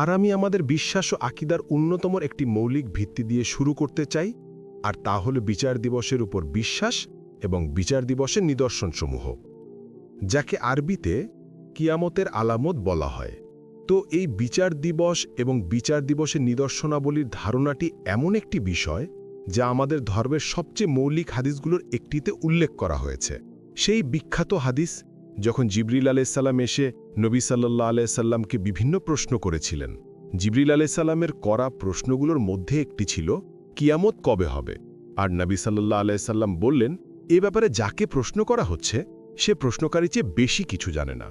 আর আমি আমাদের বিশ্বাস ও আকিদার অন্যতম একটি মৌলিক ভিত্তি দিয়ে শুরু করতে চাই, আর তা হল বিচার দিবসের উপর বিশ্বাস এবং বিচার দিবসের নিদর্শনসমূহ, যাকে আরবিতে কিয়ামতের আলামত বলা হয়। তো এই বিচার দিবস এবং বিচার দিবসের নিদর্শনাবলীর ধারণাটি এমন একটি বিষয় যা আমাদের ধর্মের সবচেয়ে মৌলিক হাদিসগুলোর একটিতে উল্লেখ করা হয়েছে। সেই বিখ্যাত হাদিস যখন জিবরিল আলাইসাল্লাম এসে নবী সাল্লাহ আলাইসাল্লামকে বিভিন্ন প্রশ্ন করেছিলেন, জিবরিল আলাইসাল্লামের করা প্রশ্নগুলোর মধ্যে একটি ছিল, কিয়ামত কবে হবে? আর নবী সাল্লাহ আলাইসাল্লাম বললেন, এ ব্যাপারে যাকে প্রশ্ন করা হচ্ছে, সে প্রশ্নকারী চেয়ে বেশি কিছু জানে না।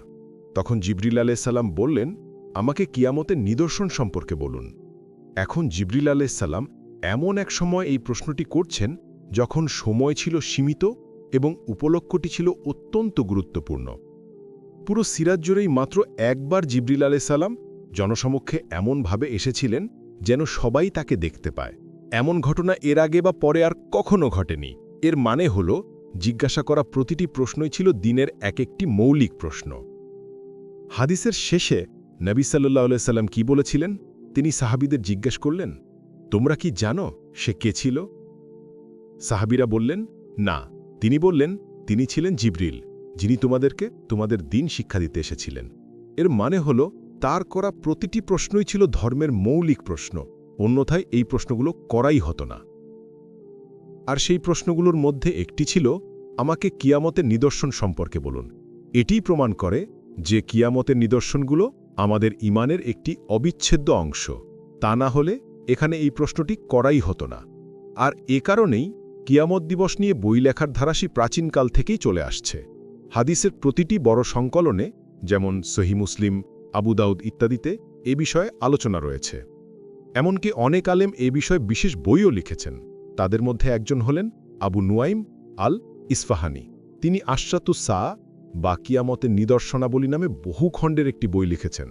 তখন জিবরিল আলাইসাল্লাম বললেন, আমাকে কিয়ামতের নিদর্শন সম্পর্কে বলুন। এখন জিবরিল আলাইসাল্লাম এমন এক সময় এই প্রশ্নটি করছেন, যখন সময় ছিল সীমিত এবং উপলক্ষটি ছিল অত্যন্ত গুরুত্বপূর্ণ। পুরো সিরাজ জুড়েই মাত্র একবার জিবরিল আলাইসাল্লাম জনসমক্ষে এমনভাবে এসেছিলেন যেন সবাই তাকে দেখতে পায়। এমন ঘটনা এর আগে বা পরে আর কখনো ঘটেনি। এর মানে হল, জিজ্ঞাসা করা প্রতিটি প্রশ্নই ছিল দিনের এক একটি মৌলিক প্রশ্ন। হাদিসের শেষে নবী সাল্লাহ সাল্লাম কি বলেছিলেন? তিনি সাহাবিদের জিজ্ঞেস করলেন, তোমরা কি জানো সে কে ছিল? সাহাবিরা বললেন, না। তিনি বললেন, তিনি ছিলেন জিবরিল, যিনি তোমাদেরকে তোমাদের দিন শিক্ষা দিতে এসেছিলেন। এর মানে হল, তার করা প্রতিটি প্রশ্নই ছিল ধর্মের মৌলিক প্রশ্ন, অন্যথায় এই প্রশ্নগুলো করাই হতো না। আর সেই প্রশ্নগুলোর মধ্যে একটি ছিল, আমাকে কিয়ামতের নিদর্শন সম্পর্কে বলুন। এটিই প্রমাণ করে যে কিয়ামতের নিদর্শনগুলো আমাদের ইমানের একটি অবিচ্ছেদ্য অংশ। তা না হলে এখানে এই প্রশ্নটি করাই হতো না। আর এ কারণেই কিয়ামত দিবস নিয়ে বই লেখার ধারাসি প্রাচীনকাল থেকেই চলে আসছে। হাদিসের প্রতিটি বড় সংকলনে, যেমন সহি মুসলিম, আবু দাউদ ইত্যাদিতে এ বিষয়ে আলোচনা রয়েছে। এমনকি অনেক আলেম এ বিষয়ে বিশেষ বইও লিখেছেন। তাদের মধ্যে একজন হলেন আবু নুয়াইম আল ইসফাহানি তিনি আশরাতু সা, বা কিয়ামতের নিদর্শনাবলী নামে বহু খণ্ডের একটি বই লিখেছেন।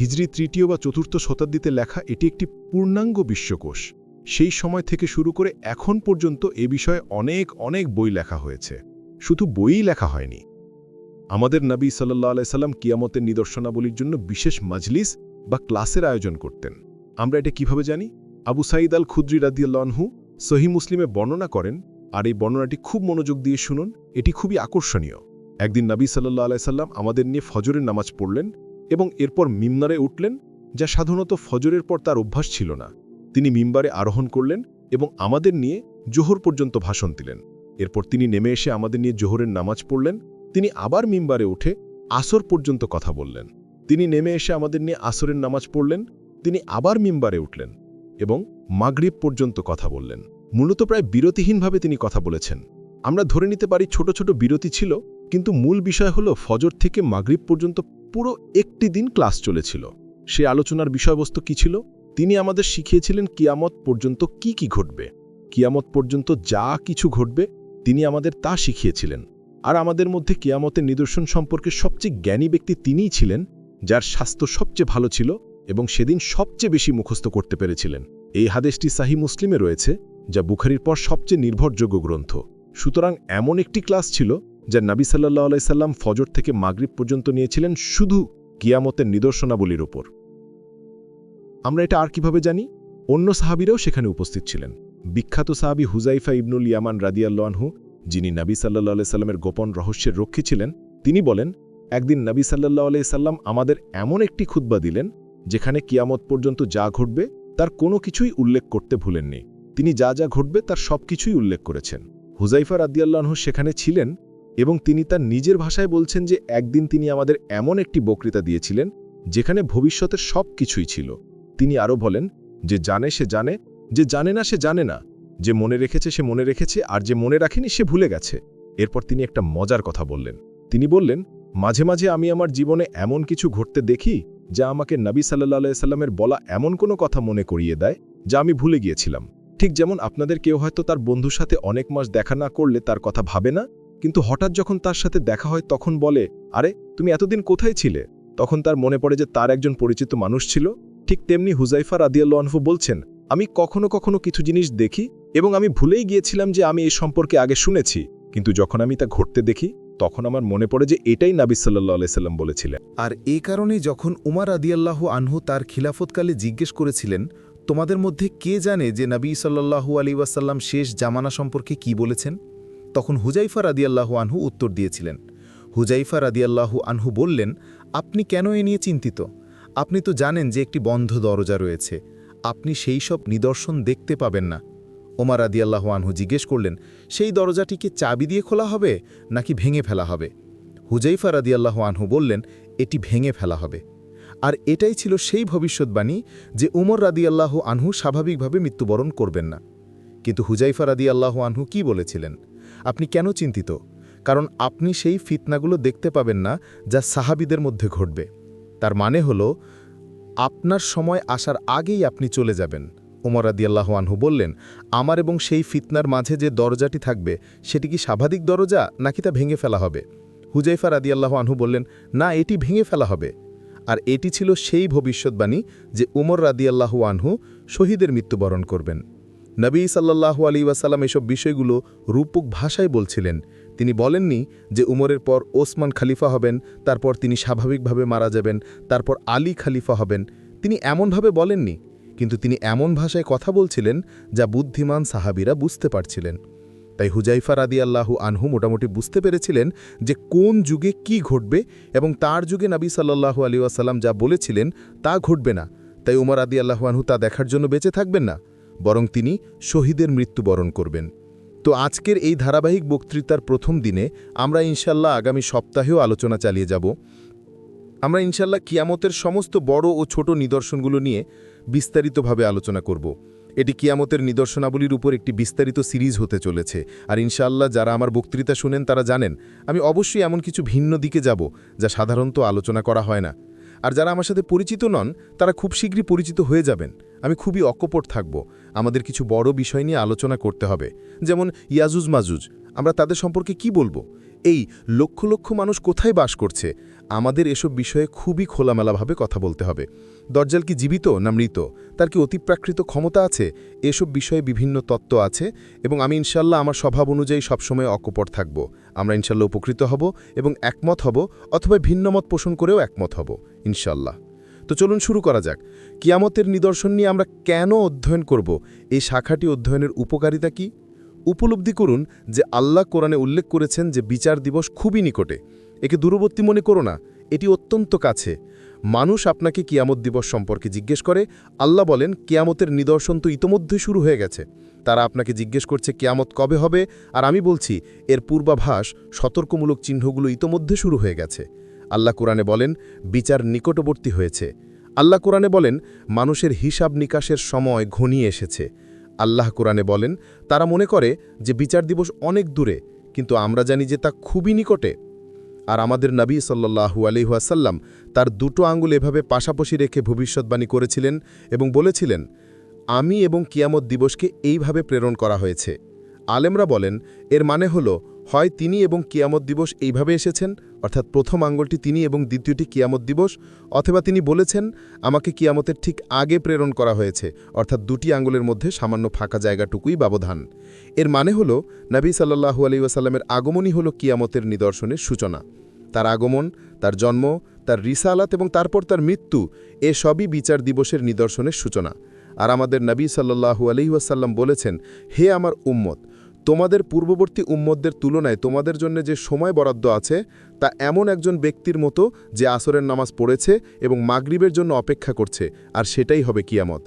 হিজরি তৃতীয় বা চতুর্থ শতাব্দীতে লেখা এটি একটি পূর্ণাঙ্গ বিশ্বকোষ। সেই সময় থেকে শুরু করে এখন পর্যন্ত এ বিষয়ে অনেক অনেক বই লেখা হয়েছে। শুধু বইই লেখা হয়নি। আমাদের নবী সাল্লাহ আলাইসাল্লাম কিয়ামতের নিদর্শনাবলীর জন্য বিশেষ মজলিস বা ক্লাসের আয়োজন করতেন। আমরা এটা কীভাবে জানি? আবু সাইদ আল খুদ্রি রাদিয়াল্লাহু সহি মুসলিমে বর্ণনা করেন, আর এই বর্ণনাটি খুব মনোযোগ দিয়ে শুনুন, এটি খুবই আকর্ষণীয়। একদিন নবী সাল্লাহ আলাইসাল্লাম আমাদের নিয়ে ফজরের নামাজ পড়লেন এবং এরপর মিমনারে উঠলেন, যা সাধারণত ফজরের পর তার অভ্যাস ছিল না। তিনি মিম্বারে আরোহণ করলেন এবং আমাদের নিয়ে জোহর পর্যন্ত ভাষণ দিলেন। এরপর তিনি নেমে এসে আমাদের নিয়ে জোহরের নামাজ পড়লেন। তিনি আবার মিম্বারে উঠে আসর পর্যন্ত কথা বললেন। তিনি নেমে এসে আমাদের নিয়ে আসরের নামাজ পড়লেন। তিনি আবার মিম্বারে উঠলেন এবং মাগরিব পর্যন্ত কথা বললেন। মূলত প্রায় বিরতিহীনভাবে তিনি কথা বলেছেন। আমরা ধরে নিতে পারি ছোট ছোট বিরতি ছিল, কিন্তু মূল বিষয় হল ফজর থেকে মাগরিব পর্যন্ত পুরো একটি দিন ক্লাস চলেছিল। সে আলোচনার বিষয়বস্তু কি ছিল? তিনি আমাদের শিখিয়েছিলেন কিয়ামত পর্যন্ত কি কি ঘটবে। কিয়ামত পর্যন্ত যা কিছু ঘটবে, তিনি আমাদের তা শিখিয়েছিলেন। আর আমাদের মধ্যে কিয়ামতের নিদর্শন সম্পর্কে সবচেয়ে জ্ঞানী ব্যক্তি তিনিই ছিলেন, যার স্বাস্থ্য সবচেয়ে ভালো ছিল এবং সেদিন সবচেয়ে বেশি মুখস্থ করতে পেরেছিলেন। এই হাদেশটি সাহি মুসলিমে রয়েছে, যা বুখারির পর সবচেয়ে নির্ভরযোগ্য গ্রন্থ। সুতরাং এমন একটি ক্লাস ছিল, যা নাবি সাল্লাহ আলাইসাল্লাম ফজর থেকে মাগরিব পর্যন্ত নিয়েছিলেন শুধু কিয়ামতের নিদর্শনাবলীর ওপর আমরা এটা আর কীভাবে জানি? অন্য সাহাবিরাও সেখানে উপস্থিত ছিলেন। বিখ্যাত সাহাবি হুজাইফা ইবনুল ইয়ামান রাদিয়াল্লাহু যিনি নবী সাল্লাহ সাল্লামের গোপন রহস্যের রক্ষী ছিলেন, তিনি বলেন, একদিন নবী সাল্লাহ সাল্লাম আমাদের এমন একটি খুদ্া দিলেন, যেখানে কিয়ামত পর্যন্ত যা ঘটবে তার কোনো কিছুই উল্লেখ করতে ভুলেননি। তিনি যা যা ঘটবে তার সব কিছুই উল্লেখ করেছেন। হুজাইফা রাদিয়াল্লাহু সেখানে ছিলেন এবং তিনি তার নিজের ভাষায় বলছেন যে, একদিন তিনি আমাদের এমন একটি বক্তৃতা দিয়েছিলেন, যেখানে ভবিষ্যতের সব কিছুই ছিল। তিনি আরও বলেন, যে জানে সে জানে, যে জানে না সে জানে না, যে মনে রেখেছে সে মনে রেখেছে, আর যে মনে রাখেনি সে ভুলে গেছে। এরপর তিনি একটা মজার কথা বললেন। তিনি বললেন, মাঝে মাঝে আমি আমার জীবনে এমন কিছু ঘটতে দেখি, যা আমাকে নবী সাল্লাহ সাল্লামের বলা এমন কোনো কথা মনে করিয়ে দেয়, যা আমি ভুলে গিয়েছিলাম। ঠিক যেমন আপনাদের কেউ হয়তো তার বন্ধুর সাথে অনেক মাস দেখা না করলে তার কথা ভাবে না, কিন্তু হঠাৎ যখন তার সাথে দেখা হয় তখন বলে, আরে, তুমি এতদিন কোথায় ছিলে? তখন তার মনে পড়ে যে তার একজন পরিচিত মানুষ ছিল ঠিক তেমনি হুজাইফা রাদিয়াল্লাহু বলছেন, আমি কখনো কখনো কিছু জিনিস দেখি এবং আমি ভুলেই গিয়েছিলাম যে আমি এই সম্পর্কে আগে শুনেছি। কিন্তু যখন আমি তা ঘটতে দেখি, তখন আমার মনে পড়ে যে এটাই নাবি সাল্লাহ আলাইসাল্লাম বলেছিলেন। আর এই কারণেই যখন উমার আদিয়াল্লাহ আনহু তার খিলাফতকালে জিজ্ঞেস করেছিলেন, তোমাদের মধ্যে কে জানে যে নবী সাল্লাহু আলী ওয়াসাল্লাম শেষ জামানা সম্পর্কে কি বলেছেন? তখন হুজাইফা রাদিয়াল্লাহু আনহু উত্তর দিয়েছিলেন। হুজাইফা রাদিয়াল্লাহু আনহু বললেন, আপনি কেন এ নিয়ে চিন্তিত? আপনি তো জানেন যে একটি বন্ধ দরজা রয়েছে। আপনি সেই সব নিদর্শন দেখতে পাবেন না। ওমার আদিয়াল্লাহু আনহু জিজ্ঞেস করলেন, সেই দরজাটিকে চাবি দিয়ে খোলা হবে নাকি ভেঙে ফেলা হবে? হুজাইফা রাদিয়াল্লাহু আনহু বললেন, এটি ভেঙে ফেলা হবে। আর এটাই ছিল সেই ভবিষ্যৎবাণী যে উমর রাদিয়াল্লাহু আনহু স্বাভাবিকভাবে মৃত্যুবরণ করবেন না। কিন্তু হুজাইফা রাদিয়াল্লাহু আনহু কি বলেছিলেন? আপনি কেন চিন্তিত? কারণ আপনি সেই ফিতনাগুলো দেখতে পাবেন না যা সাহাবিদের মধ্যে ঘটবে। তার মানে হল, আপনার সময় আসার আগেই আপনি চলে যাবেন। উমর রাদিয়াল্লাহ আনহু বললেন, আমার এবং সেই ফিতনার মাঝে যে দরজাটি থাকবে, সেটি কি স্বাভাবিক দরজা, নাকি তা ভেঙে ফেলা হবে? হুজাইফা রাদিয়াল্লাহ আনহু বললেন, না, এটি ভেঙে ফেলা হবে। আর এটি ছিল সেই ভবিষ্যৎবাণী যে উমর রাদিয়াল্লাহু আনহু শহীদের মৃত্যুবরণ করবেন। নবী সাল্লাহু আলী ওয়াসাল্লাম এসব বিষয়গুলো রূপক ভাষায় বলছিলেন। তিনি বলেননি যে উমরের পর ওসমান খালিফা হবেন, তারপর তিনি স্বাভাবিকভাবে মারা যাবেন, তারপর আলী খালিফা হবেন। তিনি এমনভাবে বলেননি, কিন্তু তিনি এমন ভাষায় কথা বলছিলেন যা বুদ্ধিমান সাহাবিরা বুঝতে পারছিলেন। তাই হুজাইফা রাদি আল্লাহু আনহু মোটামুটি বুঝতে পেরেছিলেন যে কোন যুগে কি ঘটবে এবং তার যুগে নবী সাল্লাহু আলী আসাল্লাম যা বলেছিলেন তা ঘটবে না। তাই উমর আদি আল্লাহু আনহু তা দেখার জন্য বেঁচে থাকবেন না, বরং তিনি শহীদের মৃত্যুবরণ করবেন। তো আজকের এই ধারাবাহিক বক্তৃতার প্রথম দিনে আমরা ইনশাল্লাহ আগামী সপ্তাহেও আলোচনা চালিয়ে যাব। আমরা ইনশাল্লাহ কিয়ামতের সমস্ত বড় ও ছোট নিদর্শনগুলো নিয়ে বিস্তারিতভাবে আলোচনা করব। এটি কিয়ামতের নিদর্শনাবলীর উপর একটি বিস্তারিত সিরিজ হতে চলেছে। আর ইনশাআল্লাহ যারা আমার বক্তৃতা শুনেন তারা জানেন, আমি অবশ্যই এমন কিছু ভিন্ন দিকে যাব যা সাধারণত আলোচনা করা হয় না। আর যারা আমার সাথে পরিচিত নন, তারা খুব শীঘ্রই পরিচিত হয়ে যাবেন। আমি খুবই অকপট থাকব। আমাদের কিছু বড় বিষয় নিয়ে আলোচনা করতে হবে, যেমন ইয়াজুজ মাজুজ। আমরা তাদের সম্পর্কে কি বলব? এই লক্ষ লক্ষ মানুষ কোথায় বাস করছে? আমাদের এসব বিষয়ে খুবই খোলামেলাভাবে কথা বলতে হবে। দরজাল কি জীবিত না মৃত? তার কি অতিপ্রাকৃত ক্ষমতা আছে? এসব বিষয়ে বিভিন্ন তত্ত্ব আছে এবং আমি ইনশাল্লাহ আমার স্বভাব অনুযায়ী সবসময় অকপট থাকব। আমরা ইনশাল্লাহ উপকৃত হব এবং একমত হব অথবা ভিন্নমত পোষণ করেও একমত হব, ইনশাল্লাহ। তো চলুন শুরু করা যাক। কিয়ামতের নিদর্শন নিয়ে আমরা কেন অধ্যয়ন করব? এই শাখাটি অধ্যয়নের উপকারিতা কি? উপলব্ধি করুন যে আল্লাহ কোরআনে উল্লেখ করেছেন যে বিচার দিবস খুবই নিকটে। একে দূরবর্তী মনে করো না, এটি অত্যন্ত কাছে। মানুষ আপনাকে কিয়ামত দিবস সম্পর্কে জিজ্ঞেস করে, আল্লাহ বলেন, কিয়ামতের নিদর্শন তো ইতোমধ্যে শুরু হয়ে গেছে। তারা আপনাকে জিজ্ঞেস করছে, কিয়ামত কবে হবে? আর আমি বলছি, এর পূর্বাভাস সতর্কমূলক চিহ্নগুলো ইতোমধ্যে শুরু হয়ে গেছে। আল্লাহ কোরআনে বলেন, বিচার নিকটবর্তী হয়েছে। আল্লাহ কোরআনে বলেন, মানুষের হিসাব নিকাশের সময় ঘনিয়ে এসেছে। আল্লাহ কোরআনে বলেন, তারা মনে করে যে বিচার দিবস অনেক দূরে, কিন্তু আমরা জানি যে তা খুবই নিকটে। আর আমাদের নবী সাল্লাহু আলিহাসাল্লাম তার দুটো আঙ্গুল এভাবে পাশাপাশি রেখে ভবিষ্যৎবাণী করেছিলেন এবং বলেছিলেন, আমি এবং কিয়ামত দিবসকে এইভাবে প্রেরণ করা হয়েছে। আলেমরা বলেন, এর মানে হল হয় তিনি এবং কিয়ামত দিবস এইভাবে এসেছেন, অর্থাৎ প্রথম আঙ্গুলটি তিনি এবং দ্বিতীয়টি কিয়ামত দিবস, অথবা তিনি বলেছেন, আমাকে কিয়ামতের ঠিক আগে প্রেরণ করা হয়েছে অর্থাৎ দুটি আঙ্গুলের মধ্যে সামান্য ফাঁকা জায়গাটুকুই ব্যবধান। এর মানে হল, নবী সাল্লাহু আলী ওয়াসাল্লামের আগমনই হল কিয়ামতের নিদর্শনের সূচনা। তার আগমন, তার জন্ম, তার রিসালাত এবং তারপর তার মৃত্যু, এ সবই বিচার দিবসের নিদর্শনের সূচনা। আর আমাদের নবী সাল্লাহু আলহিউসাল্লাম বলেছেন, হে আমার উম্মত তোমাদের পূর্ববর্তী উম্মতদের তুলনায় তোমাদের জন্য যে সময় বরাদ্দ আছে, তা এমন একজন ব্যক্তির মতো যে আসরের নামাজ পড়েছে এবং মাগরিবের জন্য অপেক্ষা করছে, আর সেটাই হবে কিয়ামত।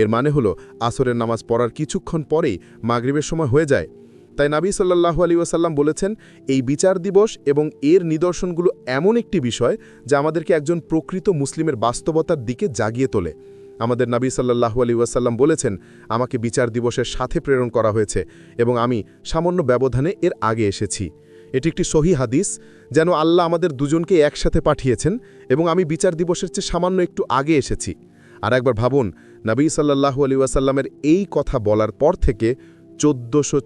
এর মানে হলো, আসরের নামাজ পড়ার কিছুক্ষণ পরেই মাগরিবের সময় হয়ে যায়। তাই নাবী সাল্লাহু আলী ওয়াসাল্লাম বলেছেন, এই বিচার দিবস এবং এর নিদর্শনগুলো এমন একটি বিষয় যা আমাদেরকে একজন প্রকৃত মুসলিমের বাস্তবতার দিকে জাগিয়ে তোলে। আমাদের নাবী সাল্লাহু আলী ওয়াসাল্লাম বলেছেন, আমাকে বিচার দিবসের সাথে প্রেরণ করা হয়েছে এবং আমি সামান্য ব্যবধানে এর আগে এসেছি। এটি একটি সহি হাদিস, যেন আল্লাহ আমাদের দুজনকে একসাথে পাঠিয়েছেন এবং আমি বিচার দিবসের চেয়ে সামান্য একটু আগে এসেছি। আর একবার ভাবুন, নবী সাল্লাহু আলী ওয়াসাল্লামের এই কথা বলার পর থেকে চোদ্দোশো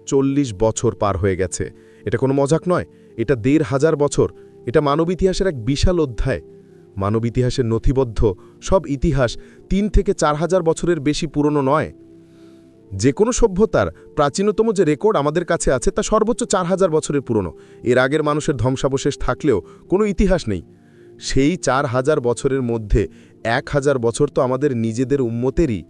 বছর পার হয়ে গেছে। এটা কোনো মজাক নয়, এটা দেড় হাজার বছর। এটা মানব ইতিহাসের এক বিশাল অধ্যায়। মানব ইতিহাসের নথিবদ্ধ সব ইতিহাস তিন থেকে চার হাজার বছরের বেশি পুরনো নয়। যে কোনো সভ্যতার প্রাচীনতম যে রেকর্ড আমাদের কাছে আছে তা সর্বোচ্চ চার হাজার বছরের পুরনো। এর আগের মানুষের ধ্বংসাবশেষ থাকলেও কোনো ইতিহাস নেই। সেই চার হাজার বছরের মধ্যে এক হাজার বছর তো আমাদের নিজেদের উম্মতেরই।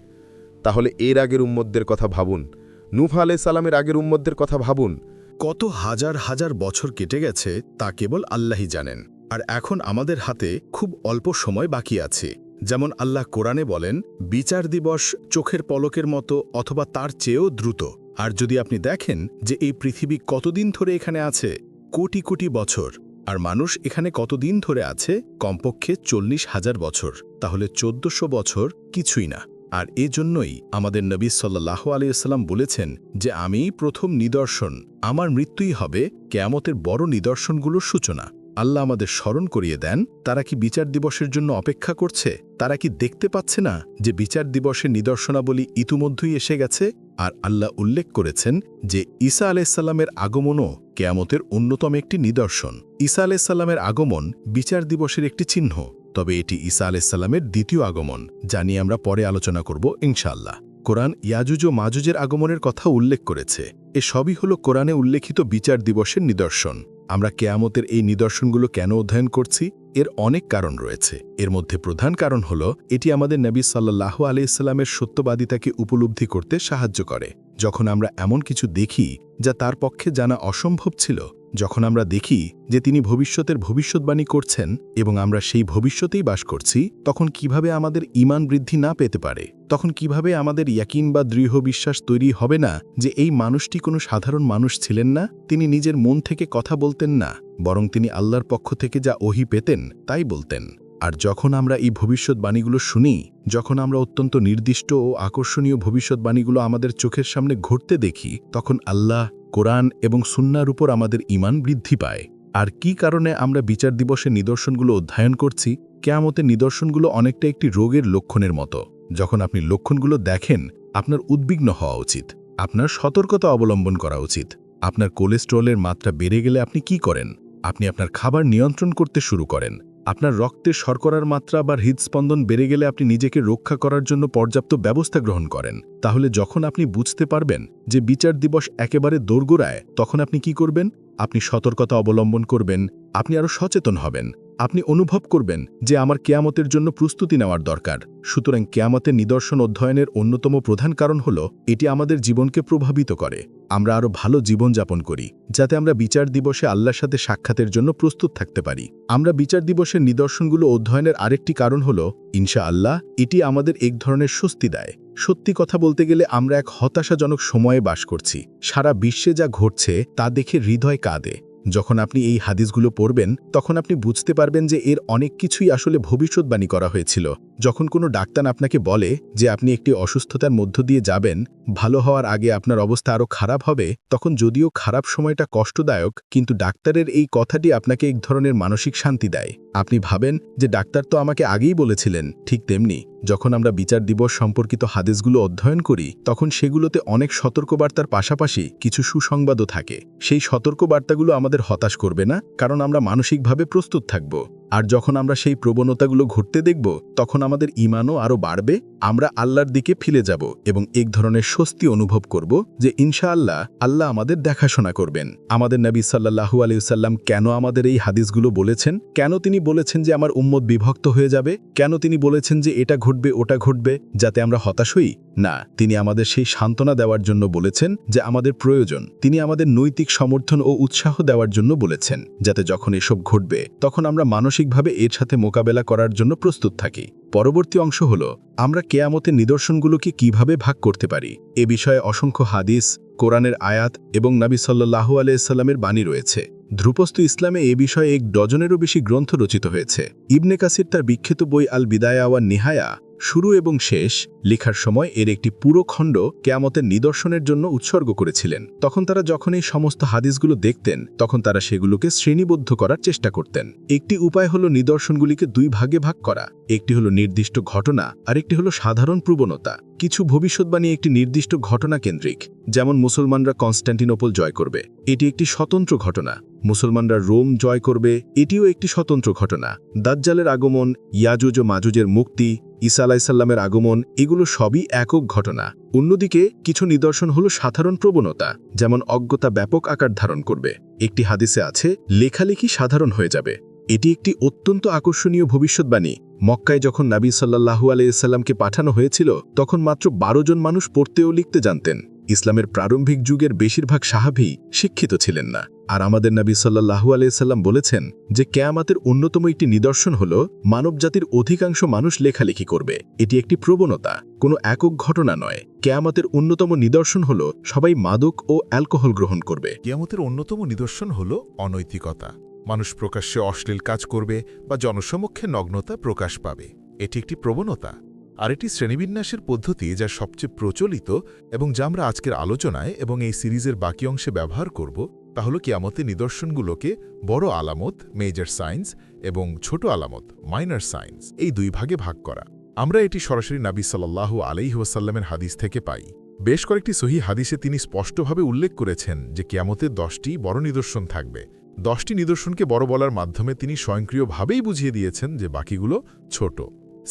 তাহলে এর আগের উম্মতদের কথা ভাবুন। নূফ আলাই সালামের আগের উম্মতদের কথা ভাবুন। কত হাজার হাজার বছর কেটে গেছে তা কেবল আল্লাহই জানেন। আর এখন আমাদের হাতে খুব অল্প সময় বাকি আছে। যেমন আল্লাহ কোরআনে বলেন, বিচার দিবস চোখের পলকের মতো অথবা তার চেয়েও দ্রুত। আর যদি আপনি দেখেন যে এই পৃথিবী কতদিন ধরে এখানে আছে, কোটি কোটি বছর, আর মানুষ এখানে কতদিন ধরে আছে, কমপক্ষে চল্লিশ হাজার বছর, তাহলে চোদ্দশো বছর কিছুই না। আর এজন্যই আমাদের নবী সাল্লাহ আলিয়াল্লাম বলেছেন যে আমি প্রথম নিদর্শন, আমার মৃত্যুই হবে কেয়ামতের বড় নিদর্শনগুলোর সূচনা। আল্লাহ আমাদের স্মরণ করিয়ে দেন, তারা কি বিচার দিবসের জন্য অপেক্ষা করছে? তারা কি দেখতে পাচ্ছে না যে বিচার দিবসের নিদর্শনাবলী ইতিমধ্যেই এসে গেছে? আর আল্লাহ উল্লেখ করেছেন যে ঈসা আলাইসাল্লামের আগমনও কেয়ামতের অন্যতম একটি নিদর্শন। ঈসা আলাইসাল্লামের আগমন বিচার দিবসের একটি চিহ্ন, তবে এটি ঈসা আলাইসাল্লামের দ্বিতীয় আগমন, যা নিয়ে আমরা পরে আলোচনা করব ইনশাআল্লাহ। কোরআন ইয়াজুজ ও মাজুজের আগমনের কথা উল্লেখ করেছে। এ সবই হল কোরআনে উল্লেখিত বিচার দিবসের নিদর্শন। আমরা কেয়ামতের এই নিদর্শনগুলো কেন অধ্যয়ন করছি? এর অনেক কারণ রয়েছে। এর মধ্যে প্রধান কারণ হল, এটি আমাদের নবী সাল্লাহ আলাইস্লামের সত্যবাদিতাকে উপলব্ধি করতে সাহায্য করে। যখন আমরা এমন কিছু দেখি, যা তার পক্ষে জানা অসম্ভব ছিল যখন আমরা দেখি যে তিনি ভবিষ্যতের ভবিষ্যৎবাণী করছেন এবং আমরা সেই ভবিষ্যতেই বাস করছি, তখন কীভাবে আমাদের ইমান বৃদ্ধি না পেতে পারে? তখন কীভাবে আমাদের ইয়াকিন বা দৃঢ় বিশ্বাস তৈরি হবে না যে এই মানুষটি কোনো সাধারণ মানুষ ছিলেন না, তিনি নিজের মন থেকে কথা বলতেন না, বরং তিনি আল্লাহর পক্ষ থেকে যা ওহি পেতেন, তাই বলতেন। আর যখন আমরা এই ভবিষ্যৎবাণীগুলো শুনি, যখন আমরা অত্যন্ত নির্দিষ্ট ও আকর্ষণীয় ভবিষ্যৎবাণীগুলো আমাদের চোখের সামনে ঘটতে দেখি, তখন আল্লাহ কোরআন এবং সুন্নার উপর আমাদের ইমান বৃদ্ধি পায়। আর কি কারণে আমরা বিচার দিবসের নিদর্শনগুলো অধ্যয়ন করছি? কেয়ামতের নিদর্শনগুলো অনেকটা একটি রোগের লক্ষণের মতো। যখন আপনি লক্ষণগুলো দেখেন, আপনার উদ্বিগ্ন হওয়া উচিত। আপনার সতর্কতা অবলম্বন করা উচিত। আপনার কোলেস্ট্রলের মাত্রা বেড়ে গেলে আপনি কি করেন? আপনি আপনার খাবার নিয়ন্ত্রণ করতে শুরু করেন। আপনার রক্তে শর্করার মাত্রা বা হৃদস্পন্দন বেড়ে গেলে আপনি নিজেকে রক্ষা করার জন্য পর্যাপ্ত ব্যবস্থা গ্রহণ করেন। তাহলে যখন আপনি বুঝতে পারবেন যে বিচার দিবস একেবারে দোরগোড়ায়, তখন আপনি কি করবেন? আপনি সতর্কতা অবলম্বন করবেন, আপনি আরও সচেতন হবেন। আপনি অনুভব করবেন যে আমার কেয়ামতের জন্য প্রস্তুতি নেওয়ার দরকার। সুতরাং কেয়ামতের নিদর্শন অধ্যয়নের অন্যতম প্রধান কারণ হল, এটি আমাদের জীবনকে প্রভাবিত করে। আমরা আরও ভালো জীবনযাপন করি, যাতে আমরা বিচার দিবসে আল্লাহর সাথে সাক্ষাতের জন্য প্রস্তুত থাকতে পারি। আমরা বিচার দিবসের নিদর্শনগুলো অধ্যয়নের আরেকটি কারণ হল ইনশা আল্লাহ এটি আমাদের এক ধরনের স্বস্তি দেয়। সত্যি কথা বলতে গেলে আমরা এক হতাশাজনক সময়ে বাস করছি। সারা বিশ্বে যা ঘটছে, তা দেখে হৃদয় কাঁদে। যখন আপনি এই হাদিসগুলো পড়বেন, তখন আপনি বুঝতে পারবেন যে এর অনেক কিছুই আসলে ভবিষ্যৎবাণী করা হয়েছিল। যখন কোনো ডাক্তার আপনাকে বলে যে আপনি একটি অসুস্থতার মধ্য দিয়ে যাবেন, ভালো হওয়ার আগে আপনার অবস্থা আরও খারাপ হবে, তখন যদিও খারাপ সময়টা কষ্টদায়ক, কিন্তু ডাক্তারের এই কথাটি আপনাকে এক ধরনের মানসিক শান্তি দেয়। আপনি ভাবেন যে ডাক্তার তো আমাকে আগেই বলেছিলেন, ঠিক তেমনি। যখন আমরা বিচার দিবস সম্পর্কিত হাদিসগুলো অধ্যয়ন করি, তখন সেগুলোতে অনেক সতর্কবার্তার পাশাপাশি কিছু সুসংবাদও থাকে। সেই সতর্কবার্তাগুলো আমাদের হতাশ করবে না, কারণ আমরা মানসিকভাবে প্রস্তুত থাকব। আর যখন আমরা সেই প্রবণতাগুলো ঘটতে দেখব, তখন আমাদের ইমানও আরও বাড়বে, আমরা আল্লাহর দিকে ফিরে যাব এবং এক ধরনের স্বস্তি অনুভব করব যে ইনশাআল্লাহ আল্লাহ আমাদের দেখাশোনা করবেন। আমাদের নবী সাল্লাহু আলিয়াল্লাম কেন আমাদের এই হাদিসগুলো বলেছেন? কেন তিনি বলেছেন যে আমার উম্মত বিভক্ত হয়ে যাবে? কেন তিনি বলেছেন যে এটা ঘটবে, ওটা ঘটবে, যাতে আমরা হতাশ হই? না, তিনি আমাদের সেই সান্ত্বনা দেওয়ার জন্য বলেছেন যে আমাদের প্রয়োজন। তিনি আমাদের নৈতিক সমর্থন ও উৎসাহ দেওয়ার জন্য বলেছেন, যাতে যখন এসব ঘটবে, তখন আমরা মানসিকভাবে এর সাথে মোকাবেলা করার জন্য প্রস্তুত থাকি। পরবর্তী অংশ হল, আমরা কেয়ামতের নিদর্শনগুলোকে কীভাবে ভাগ করতে পারি? এ বিষয়ে অসংখ্য হাদিস, কোরআনের আয়াত এবং নাবি সাল্লাহু আলাইসাল্লামের বাণী রয়েছে। ধ্রুপস্থ ইসলামে এ বিষয়ে এক ডজনেরও বেশি গ্রন্থ রচিত হয়েছে। ইবনে কাসির তার বিখ্যাত বই আল বিদায়া ওয়া নিহায়া শুরু এবং শেষ লেখার সময় এর একটি পুরো খণ্ড কেয়ামতের নিদর্শনের জন্য উৎসর্গ করেছিলেন। তখন তারা যখন এই সমস্ত হাদিসগুলো দেখতেন, তখন তারা সেগুলোকে শ্রেণীবদ্ধ করার চেষ্টা করতেন। একটি উপায় হলো নিদর্শনগুলিকে দুই ভাগে ভাগ করা। একটি হলো নির্দিষ্ট ঘটনা আর একটি হলো সাধারণ প্রবণতা। কিছু ভবিষ্যৎবাণী একটি নির্দিষ্ট ঘটনা কেন্দ্রিক, যেমন মুসলমানরা কনস্ট্যান্টিনোপল জয় করবে। এটি একটি স্বতন্ত্র ঘটনা। মুসলমানরা রোম জয় করবে, এটিও একটি স্বতন্ত্র ঘটনা। দাজ্জালের আগমন, ইয়াজুজ ও মাজুজের মুক্তি, ঈসা আলাইসাল্লামের আগমন, এগুলো সবই একক ঘটনা। অন্যদিকে, কিছু নিদর্শন হল সাধারণ প্রবণতা, যেমন অজ্ঞতা ব্যাপক আকার ধারণ করবে। একটি হাদিসে আছে, লেখালেখি সাধারণ হয়ে যাবে। এটি একটি অত্যন্ত আকর্ষণীয় ভবিষ্যৎবাণী। মক্কায় যখন নাবী সাল্লাহু আলাইসাল্লামকে পাঠানো হয়েছিল, তখন মাত্র বারো জন মানুষ পড়তে ও লিখতে জানতেন। ইসলামের প্রারম্ভিক যুগের বেশিরভাগ সাহাবি শিক্ষিত ছিলেন না। আর আমাদের নবী সাল্লাহু আলাইসাল্লাম বলেছেন যে কেয়ামাতের অন্যতম একটি নিদর্শন হল মানবজাতির অধিকাংশ মানুষ লেখালেখি করবে। এটি একটি প্রবণতা, কোনো একক ঘটনা নয়। কেয়ামাতের অন্যতম নিদর্শন হল সবাই মাদক ও অ্যালকোহল গ্রহণ করবে। কেয়ামতের অন্যতম নিদর্শন হল অনৈতিকতা। মানুষ প্রকাশ্যে অশ্লীল কাজ করবে বা জনসমক্ষে নগ্নতা প্রকাশ পাবে। এটি একটি প্রবণতা। আর এটি শ্রেণীবিন্যাসের পদ্ধতি যা সবচেয়ে প্রচলিত এবং যা আমরা আজকের আলোচনায় এবং এই সিরিজের বাকি অংশে ব্যবহার করব তা হল কিয়ামতের নিদর্শনগুলোকে বড় আলামত মেজর সায়েন্স এবং ছোট আলামত মাইনার সায়েন্স এই দুই ভাগে ভাগ করা। আমরা এটি সরাসরি নাবী সাল্লাল্লাহু আলাইহি ওয়াসাল্লামের হাদিস থেকে পাই। বেশ কয়েকটি সহি হাদিসে তিনি স্পষ্টভাবে উল্লেখ করেছেন যে কিয়ামতের দশটি বড় নিদর্শন থাকবে। দশটি নিদর্শনকে বড় বলার মাধ্যমে তিনি স্বয়ংক্রিয়ভাবেই বুঝিয়ে দিয়েছেন যে বাকিগুলো ছোট।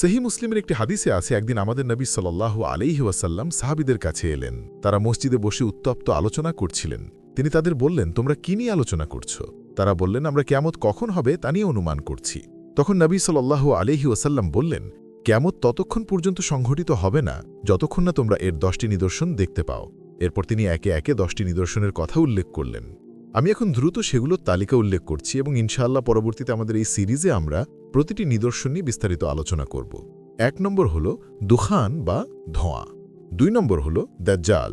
সেহি মুসলিমের একটি হাদিসে আছে, একদিন আমাদের নবী সাল্লাল্লাহু আলাইহি ওয়াসাল্লাম সাহাবিদের কাছে এলেন। তারা মসজিদে বসে উত্তপ্ত আলোচনা করছিলেন। তিনি তাদের বললেন, তোমরা কি নিয়ে আলোচনা করছ? তারা বললেন, আমরা কেয়ামত কখন হবে তা নিয়ে অনুমান করছি। তখন নবী সাল্লাল্লাহু আলাইহি ওয়াসাল্লাম বললেন, কেয়ামত ততক্ষণ পর্যন্ত সংঘটিত হবে না, যতক্ষণ না তোমরা এর দশটি নিদর্শন দেখতে পাও। এরপর তিনি একে একে দশটি নিদর্শনের কথা উল্লেখ করলেন। আমি এখন দ্রুত সেগুলোর তালিকা উল্লেখ করছি এবং ইনশাআল্লাহ পরবর্তীতে আমাদের এই সিরিজে আমরা প্রতিটি নিদর্শন নিয়ে বিস্তারিত আলোচনা করব। এক নম্বর হল দুখান বা ধোঁয়া। দুই নম্বর হল দাজ্জাল।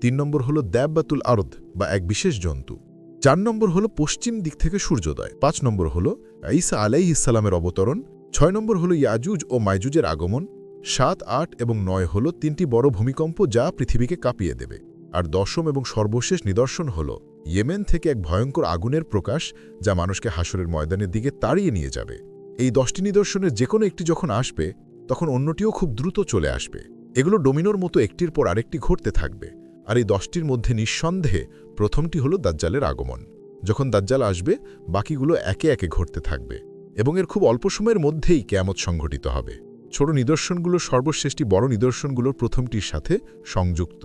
তিন নম্বর হল দ্যাব্বাতুল আরদ বা এক বিশেষ জন্তু। চার নম্বর হল পশ্চিম দিক থেকে সূর্যোদয়। পাঁচ নম্বর হল ঈসা আলাইহ ইসালামের অবতরণ। ছয় নম্বর হল ইয়াজুজ ও মাইজুজের আগমন। সাত, আট এবং নয় হল তিনটি বড় ভূমিকম্প যা পৃথিবীকে কাঁপিয়ে দেবে। আর দশম এবং সর্বশেষ নিদর্শন হল ইয়েমেন থেকে এক ভয়ঙ্কর আগুনের প্রকাশ যা মানুষকে হাসরের ময়দানের দিকে তাড়িয়ে নিয়ে যাবে। এই দশটি নিদর্শনের যে কোনো একটি যখন আসবে, তখন অন্যটিও খুব দ্রুত চলে আসবে। এগুলো ডোমিনোর মতো একটির পর আরেকটি ঘটতে থাকবে, আর এই দশটির মধ্যে নিঃসন্দেহে প্রথমটি হল দাজ্জালের আগমন। যখন দাজ্জাল আসবে, বাকিগুলো একে একে ঘটতে থাকবে, এবং এর খুব অল্প সময়ের মধ্যেই কেয়ামত সংঘটিত হবে। ছোট নিদর্শনগুলো সর্বশেষটি বড় নিদর্শনগুলোর প্রথমটির সাথে সংযুক্ত।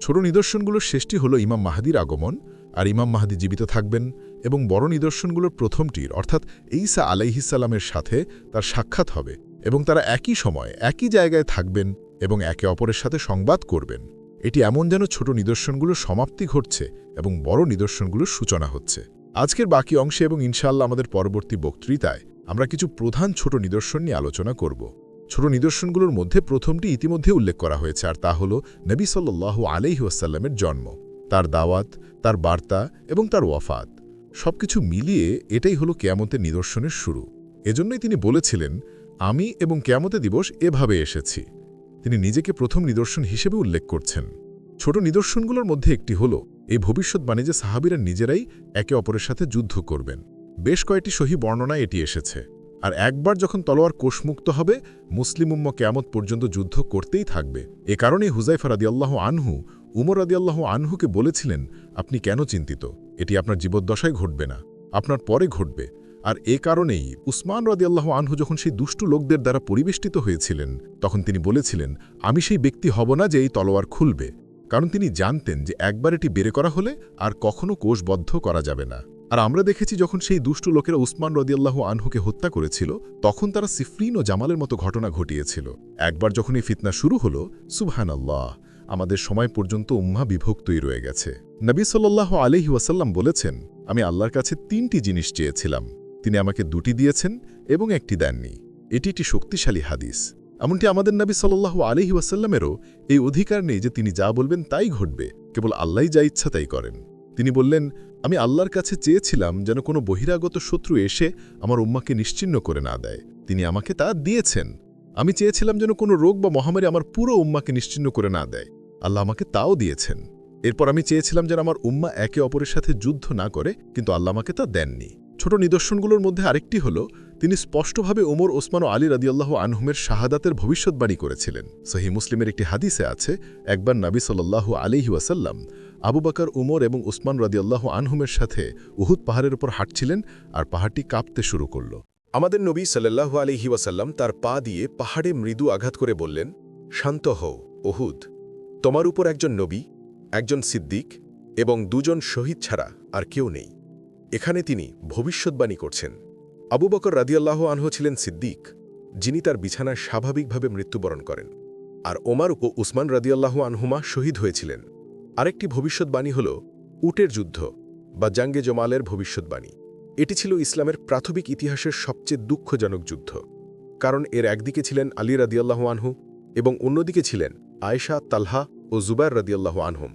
ছোট নিদর্শনগুলোর শেষটি হল ইমাম মাহাদির আগমন, আর ইমাম মাহাদি জীবিত থাকবেন এবং বড় নিদর্শনগুলোর প্রথমটির, অর্থাৎ ঈসা আলাইহিসাল্লামের সাথে তার সাক্ষাৎ হবে এবং তারা একই সময়, একই জায়গায় থাকবেন এবং একে অপরের সাথে সংবাদ করবেন। এটি এমন যেন ছোট নিদর্শনগুলোর সমাপ্তি ঘটছে এবং বড় নিদর্শনগুলোর সূচনা হচ্ছে। আজকের বাকি অংশে এবং ইনশাআল্লাহ আমাদের পরবর্তী বক্তৃতায় আমরা কিছু প্রধান ছোট নিদর্শন নিয়ে আলোচনা করব। ছোট নিদর্শনগুলোর মধ্যে প্রথমটি ইতিমধ্যে উল্লেখ করা হয়েছে, আর তা হল নবী সাল্লাহ আলহি ওয়াসাল্লামের জন্ম, তার দাওয়াত, তার বার্তা এবং তার ওয়াফাত। সবকিছু মিলিয়ে এটাই হলো কেয়ামতের নিদর্শনের শুরু। এজন্যই তিনি বলেছিলেন, আমি এবং কেয়ামতে দিবস এভাবে এসেছি। তিনি নিজেকে প্রথম নিদর্শন হিসেবে উল্লেখ করছেন। ছোট নিদর্শনগুলোর মধ্যে একটি হল, এই ভবিষ্যৎবাণী যে সাহাবিরা নিজেরাই একে অপরের সাথে যুদ্ধ করবেন। বেশ কয়েকটি সহি বর্ণনায় এটি এসেছে। আর একবার যখন তলোয়ার কোষমুক্ত হবে, মুসলিম উম্ম কেয়ামত পর্যন্ত যুদ্ধ করতেই থাকবে। এ কারণেই হুজাইফা রাদিয়াল্লাহ আনহু উমর রাদিয়াল্লাহ আনহুকে বলেছিলেন, আপনি কেন চিন্তিত? এটি আপনার জীবদ্দশায় ঘটবে না, আপনার পরে ঘটবে। আর এ কারণেই উসমান রাদিয়াল্লাহ আনহু যখন সেই দুষ্টু লোকদের দ্বারা পরিবেষ্টিত হয়েছিলেন, তখন তিনি বলেছিলেন, আমি সেই ব্যক্তি হব না যে এই তলোয়ার খুলবে। কারণ তিনি জানতেন যে একবার এটি বেড়ে করা হলে আর কখনো কোষবদ্ধ করা যাবে না। আর আমরা দেখেছি যখন সেই দুষ্টু লোকেরা উসমান রদিয়াল্লাহ আনহুকে হত্যা করেছিল, তখন তারা সিফরিন ও জামালের মতো ঘটনা ঘটিয়েছিল। একবার যখন এই ফিতনা শুরু হল সুবহান আল্লাহ আমাদের সময় পর্যন্ত উম্মা বিভক্তই রয়ে গেছে। নবী সাল্লাহ আলহি ওয়াসাল্লাম বলেছেন, আমি আল্লাহর কাছে তিনটি জিনিস চেয়েছিলাম। তিনি আমাকে দুটি দিয়েছেন এবং একটি দেননি। এটি একটি শক্তিশালী হাদিস। এমনটি আমাদের নবী সাল্লাহ আলহি ওয়াসাল্লামেরও এই অধিকার নেই যে তিনি যা বলবেন তাই ঘটবে। কেবল আল্লাহ যা ইচ্ছা তাই করেন। তিনি বললেন, আমি আল্লাহর কাছে চেয়েছিলাম যেন কোনো বহিরাগত শত্রু এসে আমার উম্মাকে নিশ্চিন্ন করে না দেয়। তিনি আমাকে তা দিয়েছেন। আমি চেয়েছিলাম যেন কোনো রোগ বা মহামারী আমার পুরো উম্মাকে নিশ্চিন্ন করে না দেয়। আল্লাহ আমাকে তাও দিয়েছেন। এরপর আমি চেয়েছিলাম যেন আমার উম্মা একে অপরের সাথে যুদ্ধ না করে, কিন্তু আল্লাহ আমাকে তা দেননি। ছোট নিদর্শনগুলোর মধ্যে আরেকটি হল, তিনি স্পষ্টভাবে ওমর, ওসমান ও আলী রাদিয়াল্লাহ আনহুমের শাহাদাতের ভবিষ্যৎবাণী করেছিলেন। সহি মুসলিমের একটি হাদিসে আছে, একবার নাবি সাল্লাল্লাহু আলিহি ওয়াসাল্লাম আবু বাকর, উমর এবং উসমান রাদিয়াল্লাহ আনহুমের সাথে উহুদ পাহাড়ের উপর হাঁটছিলেন আর পাহাড়টি কাঁপতে শুরু করল। আমাদের নবী সাল্লাল্লাহু আলহি ওয়াসাল্লাম তার পা দিয়ে পাহাড়ে মৃদু আঘাত করে বললেন, শান্ত হও, ওহুদ। তোমার উপর একজন নবী, একজন সিদ্দিক এবং দুজন শহীদ ছাড়া আর কেউ নেই। এখানে তিনি ভবিষ্যৎবাণী করছেন। আবু বকর রাদিয়াল্লাহ আনহু ছিলেন সিদ্দিক, যিনি তার বিছানায় স্বাভাবিকভাবে মৃত্যুবরণ করেন। আর ওমার ও উসমান রাদিয়াল্লাহু আনহুমা শহীদ হয়েছিলেন। আরেকটি ভবিষ্যৎবাণী হল উটের যুদ্ধ বা জাঙ্গে জমালের ভবিষ্যৎবাণী। এটি ছিল ইসলামের প্রাথমিক ইতিহাসের সবচেয়ে দুঃখজনক যুদ্ধ, কারণ এর একদিকে ছিলেন আলী রাদিয়াল্লাহ আনহু এবং অন্যদিকে ছিলেন আয়েশা, তালহা ও জুবার রাদিয়াল্লাহ আনহুম।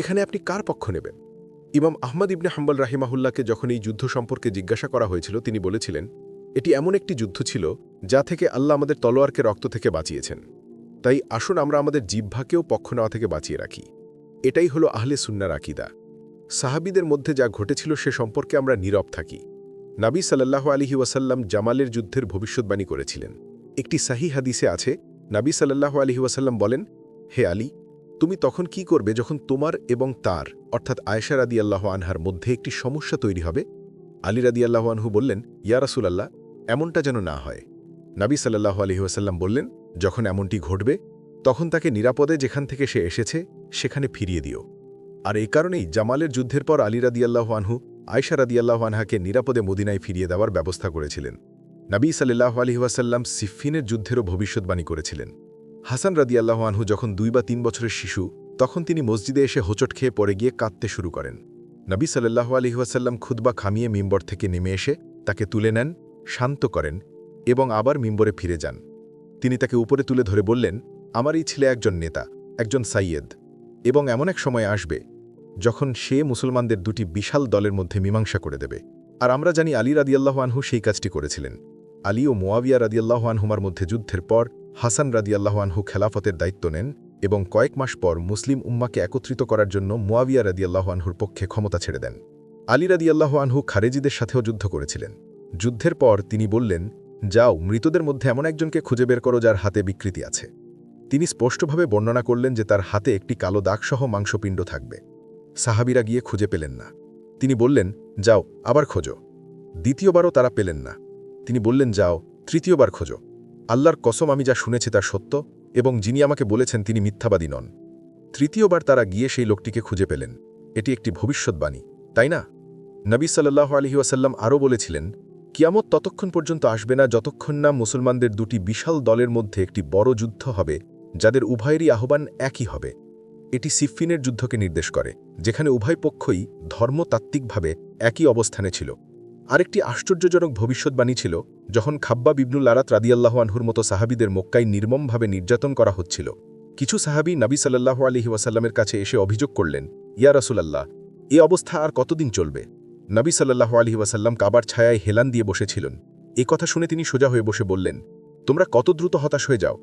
এখানে আপনি কার পক্ষ নেবেন? ইমাম আহমদ ইবনে হাম্বল রাহিমাহুল্লাহকে যখন এই যুদ্ধ সম্পর্কে জিজ্ঞাসা করা হয়েছিল, তিনি বলেছিলেন, এটি এমন একটি যুদ্ধ ছিল যা থেকে আল্লাহ আমাদের তলোয়ারকে রক্ত থেকে বাঁচিয়েছেন। তাই আসুন আমরা আমাদের জিহ্বাকেও পক্ষ নেওয়া থেকে বাঁচিয়ে রাখি। এটাই হলো আহলে সুন্নার আকিদা। সাহাবিদের মধ্যে যা ঘটেছিল সে সম্পর্কে আমরা নীরব থাকি। নাবী সাল্লাহ আলিহি ওয়াসাল্লাম জামালের যুদ্ধের ভবিষ্যৎবাণী করেছিলেন। একটি সাহি হাদিসে আছে, নাবী সাল্লাহ আলিহি ওয়াসাল্লাম বলেন, হে আলী, তুমি তখন কি করবে যখন তোমার এবং তার, অর্থাৎ আয়েশা রাদি আল্লাহ আনহার মধ্যে একটি সমস্যা তৈরি হবে? আলী রাদি আল্লাহ আনহু বললেন, ইয়া রাসুলাল্লাহ, এমনটা যেন না হয়। নাবী সাল্লাহ আলহি ওয়াসাল্লাম বললেন, যখন এমনটি ঘটবে, তখন তাকে নিরাপদে যেখান থেকে সে এসেছে, সেখানে ফিরিয়ে দিও। আর এই কারণেই জামালের যুদ্ধের পর আলী রাদিয়াল্লাহ আনহু আয়সা রাদিয়াল্লাহ আনহাকে নিরাপদে মদিনায় ফিরিয়ে দেওয়ার ব্যবস্থা করেছিলেন। নবী সাল্লাহ আলহিহাসাল্লাম সিফিনের যুদ্ধেরও ভবিষ্যৎবাণী করেছিলেন। হাসান রাদিয়াল্লাহ আনহু যখন দুই বা তিন বছরের শিশু, তখন তিনি মসজিদে এসে হোঁচট খেয়ে পড়ে গিয়ে কাঁদতে শুরু করেন। নবী সাল্লাহ আলহিহাসাল্লাম খুদবা খামিয়ে মিম্বর থেকে নেমে এসে তাকে তুলে নেন, শান্ত করেন এবং আবার মিম্বরে ফিরে যান। তিনি তাকে উপরে তুলে ধরে বললেন আমার এই ছেলে একজন নেতা, একজন সাইয়েদ এবং এমন এক সময় আসবে যখন সে মুসলমানদের দুটি বিশাল দলের মধ্যে মীমাংসা করে দেবে। আর আমরা জানি আলী রাদিয়াল্লাহ আনহু সেই কাজটি করেছিলেন। আলী ও মোয়াবিয়া রাদিয়াল্লাহ আনহুমার মধ্যে যুদ্ধের পর হাসান রাদিয়াল্লাহ আনহু খেলাফতের দায়িত্ব নেন এবং কয়েক মাস পর মুসলিম উম্মাকে একত্রিত করার জন্য মোয়াবিয়া রাদিয়াল্লাহ আনহুর পক্ষে ক্ষমতা ছেড়ে দেন। আলী রাদিয়াল্লাহ আনহু খারেজিদের সাথেও যুদ্ধ করেছিলেন। যুদ্ধের পর তিনি বললেন, যাও, মৃতদের মধ্যে এমন একজনকে খুঁজে বের করো যার হাতে বিকৃতি আছে। তিনি স্পষ্টভাবে বর্ণনা করলেন যে তার হাতে একটি কালো দাগসহ মাংসপিণ্ড থাকবে। সাহাবিরা গিয়ে খুঁজে পেলেন না। তিনি বললেন, যাও, আবার খোঁজো। দ্বিতীয়বারও তারা পেলেন না। তিনি বললেন, যাও, তৃতীয়বার খোঁজো। আল্লাহর কসম, আমি যা শুনেছি তা সত্য এবং যিনি আমাকে বলেছেন তিনি মিথ্যাবাদী নন। তৃতীয়বার তারা গিয়ে সেই লোকটিকে খুঁজে পেলেন। এটি একটি ভবিষ্যৎবাণী, তাই না? নবী সাল্লাহ আলহি ওয়াসাল্লাম আরও বলেছিলেন, কিয়ামত ততক্ষণ পর্যন্ত আসবে না যতক্ষণ না মুসলমানদের দুটি বিশাল দলের মধ্যে একটি বড় যুদ্ধ হবে, যাদের উভয়েরই আহ্বান একই হবে। এটি সিফিনের যুদ্ধকে নির্দেশ করে, যেখানে উভয় পক্ষই ধর্মতাত্ত্বিকভাবে একই অবস্থানে ছিল। আরেকটি আশ্চর্যজনক ভবিষ্যৎবাণী ছিল, যখন খাব্বা বিবনুল আরাত রাদিয়াল্লাহ আনহুর মতো সাহাবিদের মক্কায় নির্মমভাবে নির্যাতন করা হচ্ছিল। কিছু সাহাবি নাবী সাল্লাহ আলহি ওয়াসাল্লামের কাছে এসে অভিযোগ করলেন, ইয়া রসুলাল্লাহ, এ অবস্থা আর কতদিন চলবে? নবী সাল্লাহ আলহি ওয়াসাল্লাম কাবার ছায়ায় হেলান দিয়ে বসেছিলেন। এ কথা শুনে তিনি সোজা হয়ে বসে বললেন, তোমরা কত দ্রুত হতাশ হয়ে যাও?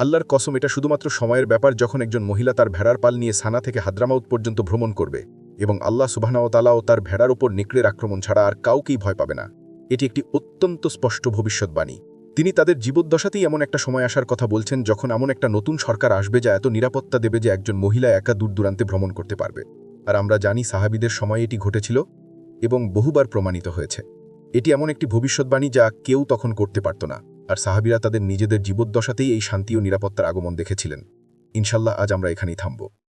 আল্লাহর কসম, এটা শুধুমাত্র সময়ের ব্যাপার যখন একজন মহিলা তার ভেড়ার পাল নিয়ে সানা থেকে হাদ্রামাউত পর্যন্ত ভ্রমণ করবে এবং আল্লাহ সুবাহনাওতালাও তার ভেড়ার ওপর নিকড়ের আক্রমণ ছাড়া আর কাউকেই ভয় পাবে না। এটি একটি অত্যন্ত স্পষ্ট ভবিষ্যৎবাণী। তিনি তাদের জীবদ্দশাতেই এমন একটা সময় আসার কথা বলছেন যখন এমন একটা নতুন সরকার আসবে যা এত নিরাপত্তা দেবে যে একজন মহিলা একা দূর দূরান্তে ভ্রমণ করতে পারবে। আর আমরা জানি সাহাবিদের সময় এটি ঘটেছিল এবং বহুবার প্রমাণিত হয়েছে। এটি এমন একটি ভবিষ্যৎবাণী যা কেউ তখন করতে পারত না। আর সাহাবিরা তাদের নিজেদের জীবদ্দশাতেই এই শান্তি ও নিরাপত্তার আগমন দেখেছিলেন। ইনশাল্লাহ আজ আমরা এখানেই থামব।